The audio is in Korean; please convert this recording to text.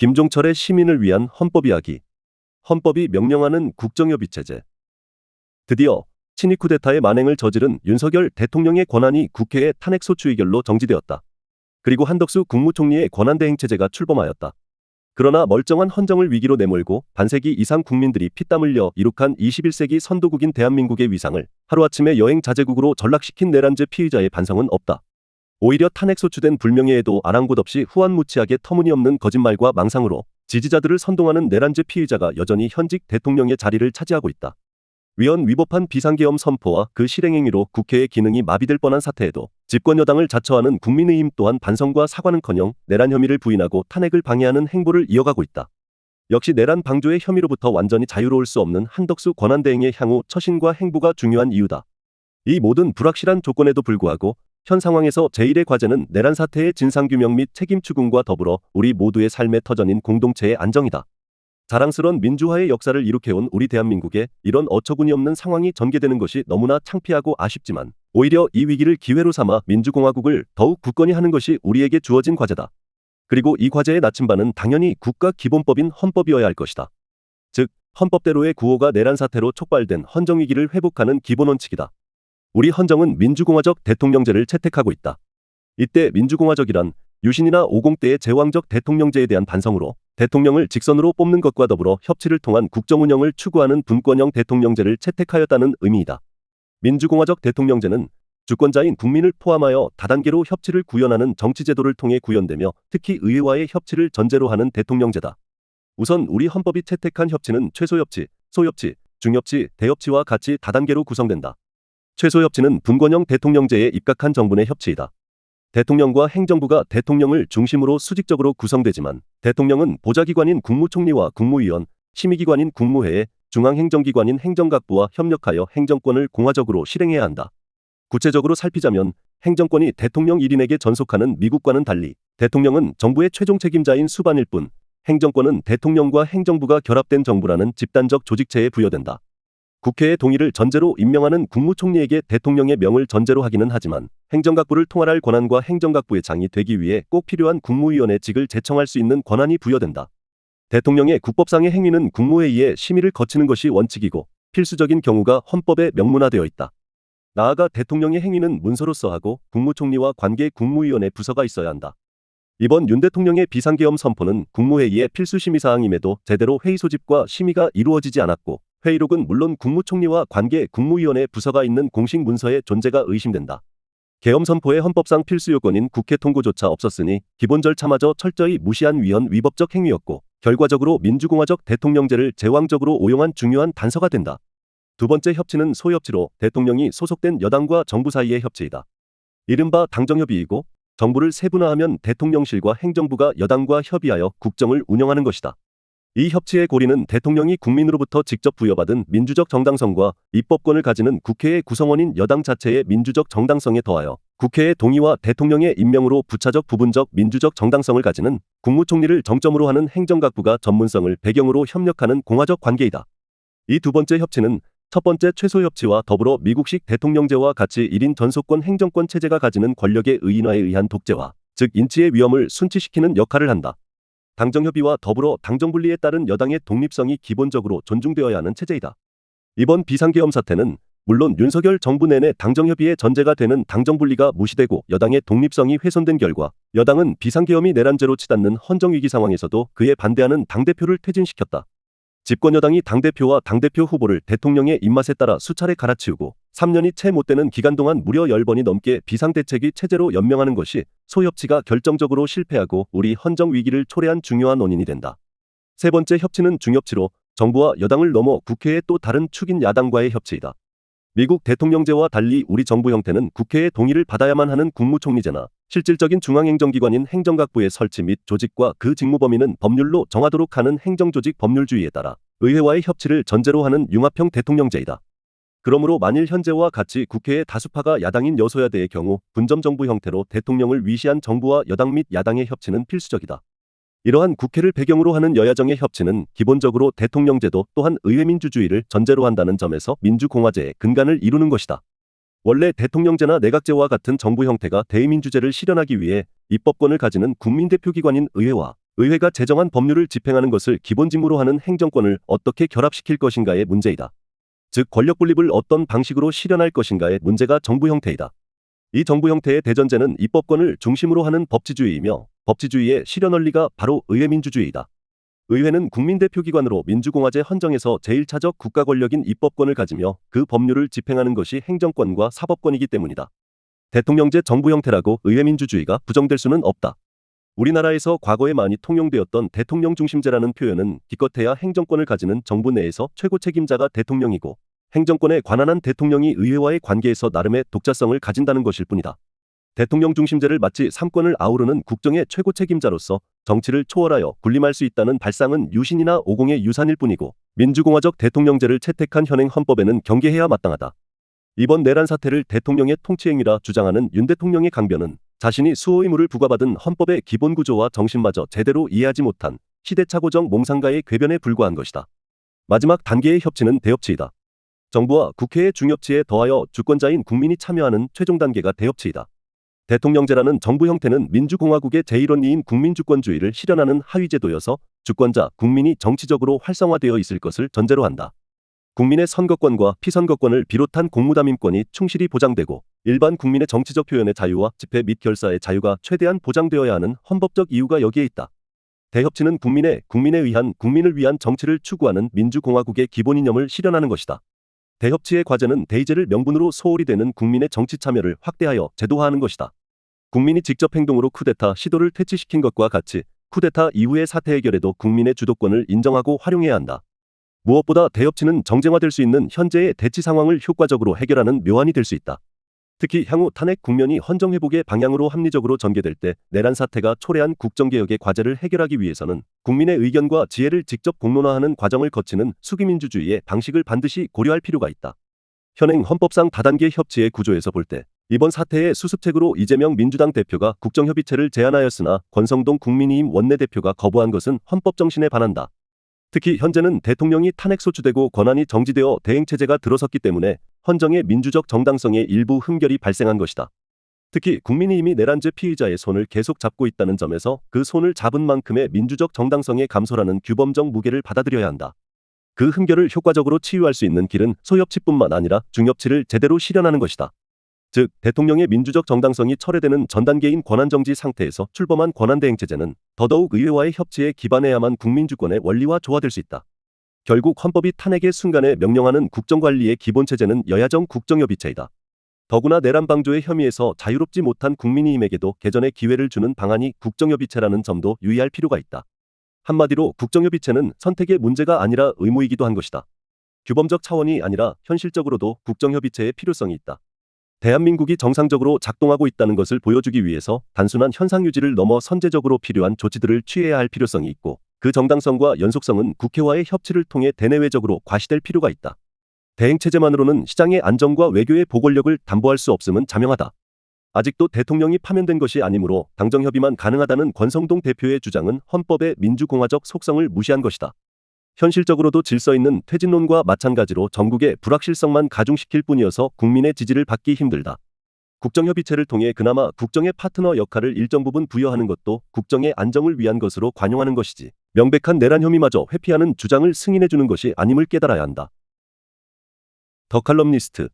김종철의 시민을 위한 헌법 이야기. 헌법이 명령하는 국정협의 체제. 드디어 친위 쿠데타의 만행을 저지른 윤석열 대통령의 권한이 국회의 탄핵소추 의결로 정지되었다. 그리고 한덕수 국무총리의 권한대행 체제가 출범하였다. 그러나 멀쩡한 헌정을 위기로 내몰고 반세기 이상 국민들이 피땀 흘려 이룩한 21세기 선도국인 대한민국의 위상을 하루아침에 여행 자제국으로 전락시킨 내란죄 피의자의 반성은 없다. 오히려 탄핵 소추된 불명예에도 아랑곳 없이 후한무치하게 터무니없는 거짓말과 망상으로 지지자들을 선동하는 내란죄 피의자가 여전히 현직 대통령의 자리를 차지하고 있다. 위헌 위법한 비상계엄 선포와 그 실행행위로 국회의 기능이 마비될 뻔한 사태에도 집권 여당을 자처하는 국민의힘 또한 반성과 사과는커녕 내란 혐의를 부인하고 탄핵을 방해하는 행보를 이어가고 있다. 역시 내란 방조의 혐의로부터 완전히 자유로울 수 없는 한덕수 권한대행의 향후 처신과 행보가 중요한 이유다. 이 모든 불확실한 조건에도 불구하고 현 상황에서 제1의 과제는 내란 사태의 진상규명 및 책임 추궁과 더불어 우리 모두의 삶의 터전인 공동체의 안정이다. 자랑스런 민주화의 역사를 이룩해온 우리 대한민국에 이런 어처구니 없는 상황이 전개되는 것이 너무나 창피하고 아쉽지만 오히려 이 위기를 기회로 삼아 민주공화국을 더욱 굳건히 하는 것이 우리에게 주어진 과제다. 그리고 이 과제의 나침반은 당연히 국가 기본법인 헌법이어야 할 것이다. 즉, 헌법대로의 구호가 내란 사태로 촉발된 헌정위기를 회복하는 기본 원칙이다. 우리 헌정은 민주공화적 대통령제를 채택하고 있다. 이때 민주공화적이란 유신이나 오공때의 제왕적 대통령제에 대한 반성으로 대통령을 직선으로 뽑는 것과 더불어 협치를 통한 국정운영을 추구하는 분권형 대통령제를 채택하였다는 의미이다. 민주공화적 대통령제는 주권자인 국민을 포함하여 다단계로 협치를 구현하는 정치제도를 통해 구현되며 특히 의회와의 협치를 전제로 하는 대통령제다. 우선 우리 헌법이 채택한 협치는 최소협치, 소협치, 중협치, 대협치와 같이 다단계로 구성된다. 최소협치는 분권형 대통령제에 입각한 정부의 협치이다. 대통령과 행정부가 대통령을 중심으로 수직적으로 구성되지만 대통령은 보좌기관인 국무총리와 국무위원, 심의기관인 국무회의, 중앙행정기관인 행정각부와 협력하여 행정권을 공화적으로 실행해야 한다. 구체적으로 살피자면 행정권이 대통령 1인에게 전속하는 미국과는 달리 대통령은 정부의 최종 책임자인 수반일 뿐 행정권은 대통령과 행정부가 결합된 정부라는 집단적 조직체에 부여된다. 국회의 동의를 전제로 임명하는 국무총리에게 대통령의 명을 전제로 하기는 하지만 행정각부를 통할할 권한과 행정각부의 장이 되기 위해 꼭 필요한 국무위원회 직을 제청할 수 있는 권한이 부여된다. 대통령의 국법상의 행위는 국무회의의 심의를 거치는 것이 원칙이고 필수적인 경우가 헌법에 명문화되어 있다. 나아가 대통령의 행위는 문서로서 하고 국무총리와 관계 국무위원회 부서가 있어야 한다. 이번 윤 대통령의 비상계엄 선포는 국무회의의 필수 심의사항임에도 제대로 회의 소집과 심의가 이루어지지 않았고 회의록은 물론 국무총리와 관계 국무위원회 부서가 있는 공식 문서의 존재가 의심된다. 계엄 선포의 헌법상 필수 요건인 국회 통고조차 없었으니 기본 절차마저 철저히 무시한 위헌 위법적 행위였고 결과적으로 민주공화적 대통령제를 제왕적으로 오용한 중요한 단서가 된다. 두 번째 협치는 소협치로 대통령이 소속된 여당과 정부 사이의 협치이다. 이른바 당정협의이고 정부를 세분화하면 대통령실과 행정부가 여당과 협의하여 국정을 운영하는 것이다. 이 협치의 고리는 대통령이 국민으로부터 직접 부여받은 민주적 정당성과 입법권을 가지는 국회의 구성원인 여당 자체의 민주적 정당성에 더하여 국회의 동의와 대통령의 임명으로 부차적 부분적 민주적 정당성을 가지는 국무총리를 정점으로 하는 행정각부가 전문성을 배경으로 협력하는 공화적 관계이다. 이 두 번째 협치는 첫 번째 최소 협치와 더불어 미국식 대통령제와 같이 1인 전속권 행정권 체제가 가지는 권력의 의인화에 의한 독재화, 즉 인치의 위험을 순치시키는 역할을 한다. 당정협의와 더불어 당정분리에 따른 여당의 독립성이 기본적으로 존중되어야 하는 체제이다. 이번 비상계엄 사태는 물론 윤석열 정부 내내 당정협의의 전제가 되는 당정분리가 무시되고 여당의 독립성이 훼손된 결과 여당은 비상계엄이 내란죄로 치닫는 헌정위기 상황에서도 그에 반대하는 당대표를 퇴진시켰다. 집권 여당이 당대표와 당대표 후보를 대통령의 입맛에 따라 수차례 갈아치우고 3년이 채 못 되는 기간 동안 무려 10번이 넘게 비상대책위 체제로 연명하는 것이 소협치가 결정적으로 실패하고 우리 헌정 위기를 초래한 중요한 원인이 된다. 세 번째 협치는 중협치로 정부와 여당을 넘어 국회의 또 다른 축인 야당과의 협치이다. 미국 대통령제와 달리 우리 정부 형태는 국회의 동의를 받아야만 하는 국무총리제나 실질적인 중앙행정기관인 행정각부의 설치 및 조직과 그 직무 범위는 법률로 정하도록 하는 행정조직 법률주의에 따라 의회와의 협치를 전제로 하는 융합형 대통령제이다. 그러므로 만일 현재와 같이 국회의 다수파가 야당인 여소야대의 경우 분점정부 형태로 대통령을 위시한 정부와 여당 및 야당의 협치는 필수적이다. 이러한 국회를 배경으로 하는 여야정의 협치는 기본적으로 대통령제도 또한 의회민주주의를 전제로 한다는 점에서 민주공화제의 근간을 이루는 것이다. 원래 대통령제나 내각제와 같은 정부 형태가 대의민주제를 실현하기 위해 입법권을 가지는 국민대표기관인 의회와 의회가 제정한 법률을 집행하는 것을 기본 직무로 하는 행정권을 어떻게 결합시킬 것인가의 문제이다. 즉 권력 분립을 어떤 방식으로 실현할 것인가의 문제가 정부 형태이다. 이 정부 형태의 대전제는 입법권을 중심으로 하는 법치주의이며 법치주의의 실현 원리가 바로 의회민주주의이다. 의회는 국민대표기관으로 민주공화제 헌정에서 제1차적 국가 권력인 입법권을 가지며 그 법률을 집행하는 것이 행정권과 사법권이기 때문이다. 대통령제 정부 형태라고 의회민주주의가 부정될 수는 없다. 우리나라에서 과거에 많이 통용되었던 대통령 중심제라는 표현은 기껏해야 행정권을 가지는 정부 내에서 최고 책임자가 대통령이고 행정권에 관한한 대통령이 의회와의 관계에서 나름의 독자성을 가진다는 것일 뿐이다. 대통령 중심제를 마치 삼권을 아우르는 국정의 최고 책임자로서 정치를 초월하여 군림할 수 있다는 발상은 유신이나 오공의 유산일 뿐이고 민주공화적 대통령제를 채택한 현행 헌법에는 경계해야 마땅하다. 이번 내란 사태를 대통령의 통치행위라 주장하는 윤 대통령의 강변은 자신이 수호 의무를 부과받은 헌법의 기본 구조와 정신마저 제대로 이해하지 못한 시대착오적 몽상가의 궤변에 불과한 것이다. 마지막 단계의 협치는 대협치이다. 정부와 국회의 중협치에 더하여 주권자인 국민이 참여하는 최종 단계가 대협치이다. 대통령제라는 정부 형태는 민주공화국의 제1원리인 국민주권주의를 실현하는 하위제도여서 주권자, 국민이 정치적으로 활성화되어 있을 것을 전제로 한다. 국민의 선거권과 피선거권을 비롯한 공무담임권이 충실히 보장되고 일반 국민의 정치적 표현의 자유와 집회 및 결사의 자유가 최대한 보장되어야 하는 헌법적 이유가 여기에 있다. 대협치는 국민의 국민에 의한 국민을 위한 정치를 추구하는 민주공화국의 기본 이념을 실현하는 것이다. 대협치의 과제는 대의제를 명분으로 소홀히 되는 국민의 정치 참여를 확대하여 제도화하는 것이다. 국민이 직접 행동으로 쿠데타 시도를 퇴치시킨 것과 같이 쿠데타 이후의 사태 해결에도 국민의 주도권을 인정하고 활용해야 한다. 무엇보다 대협치는 정쟁화될 수 있는 현재의 대치 상황을 효과적으로 해결하는 묘안이 될 수 있다. 특히 향후 탄핵 국면이 헌정 회복의 방향으로 합리적으로 전개될 때 내란 사태가 초래한 국정개혁의 과제를 해결하기 위해서는 국민의 의견과 지혜를 직접 공론화하는 과정을 거치는 수기민주주의의 방식을 반드시 고려할 필요가 있다. 현행 헌법상 다단계 협치의 구조에서 볼 때 이번 사태의 수습책으로 이재명 민주당 대표가 국정협의체를 제안하였으나 권성동 국민의힘 원내대표가 거부한 것은 헌법 정신에 반한다. 특히 현재는 대통령이 탄핵 소추되고 권한이 정지되어 대행체제가 들어섰기 때문에 헌정의 민주적 정당성에 일부 흠결이 발생한 것이다. 특히 국민의힘이 내란죄 피의자의 손을 계속 잡고 있다는 점에서 그 손을 잡은 만큼의 민주적 정당성의 감소라는 규범적 무게를 받아들여야 한다. 그 흠결을 효과적으로 치유할 수 있는 길은 소협치뿐만 아니라 중협치를 제대로 실현하는 것이다. 즉 대통령의 민주적 정당성이 철회되는 전 단계인 권한정지 상태에서 출범한 권한대행체제는 더더욱 의회와의 협치에 기반해야만 국민주권의 원리와 조화될 수 있다. 결국 헌법이 탄핵의 순간에 명령하는 국정관리의 기본체제는 여야정 국정협의체이다. 더구나 내란 방조의 혐의에서 자유롭지 못한 국민의힘에게도 개전의 기회를 주는 방안이 국정협의체라는 점도 유의할 필요가 있다. 한마디로 국정협의체는 선택의 문제가 아니라 의무이기도 한 것이다. 규범적 차원이 아니라 현실적으로도 국정협의체의 필요성이 있다. 대한민국이 정상적으로 작동하고 있다는 것을 보여주기 위해서 단순한 현상 유지를 넘어 선제적으로 필요한 조치들을 취해야 할 필요성이 있고 그 정당성과 연속성은 국회와의 협치를 통해 대내외적으로 과시될 필요가 있다. 대행체제만으로는 시장의 안정과 외교의 보궐력을 담보할 수 없음은 자명하다. 아직도 대통령이 파면된 것이 아니므로 당정협의만 가능하다는 권성동 대표의 주장은 헌법의 민주공화적 속성을 무시한 것이다. 현실적으로도 질서 있는 퇴진론과 마찬가지로 전국의 불확실성만 가중시킬 뿐이어서 국민의 지지를 받기 힘들다. 국정협의체를 통해 그나마 국정의 파트너 역할을 일정 부분 부여하는 것도 국정의 안정을 위한 것으로 관용하는 것이지 명백한 내란 혐의마저 회피하는 주장을 승인해주는 것이 아님을 깨달아야 한다. 더 칼럼니스트